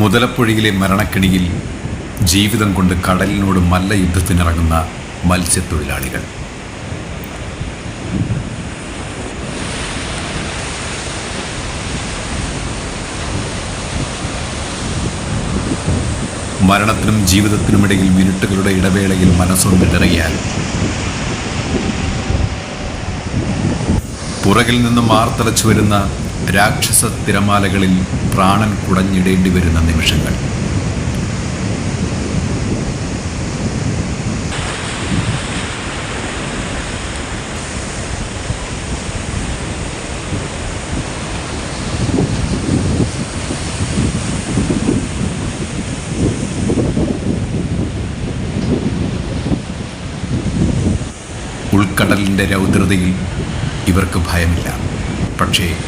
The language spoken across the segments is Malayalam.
മുതലപ്പുഴയിലെ മരണക്കിണിയിൽ ജീവിതം കൊണ്ട് കടലിനോട് മല്ല യുദ്ധത്തിനിറങ്ങുന്ന മത്സ്യത്തൊഴിലാളികൾ. മരണത്തിനും ജീവിതത്തിനുമിടയിൽ മിനിറ്റുകളുടെ ഇടവേളയിൽ മനസ്സൊന്നിടറിയാൽ പുറകിൽ നിന്നും ആർത്തലച്ചു വരുന്ന രാക്ഷസ തിരമാലകളിൽ പ്രാണൻ കുടഞ്ഞിടേണ്ടി വരുന്ന നിമിഷങ്ങൾ. ഉൾക്കടലിന്റെ രൗദ്രതയിൽ ഇവർക്ക് ഭയമില്ല. പക്ഷേ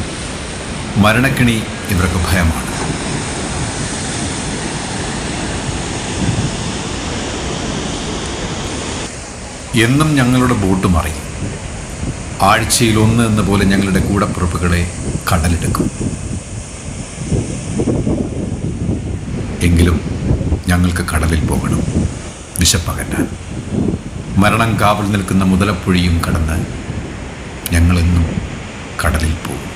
മരണക്കിണി ഇവർക്ക് ഭയമാണ്. എന്നും ഞങ്ങളുടെ ബോട്ട് മറിയും. ആഴ്ചയിൽ ഒന്ന് എന്ന പോലെ ഞങ്ങളുടെ കൂടപ്പുറപ്പുകളെ കടലെടുക്കും. എങ്കിലും ഞങ്ങൾക്ക് കടലിൽ പോകണം. വിശപ്പകറ്റാൻ. മരണം കാവൽ നിൽക്കുന്ന മുതലപ്പുഴിയും കടന്ന് ഞങ്ങളെന്നും കടലിൽ പോകും.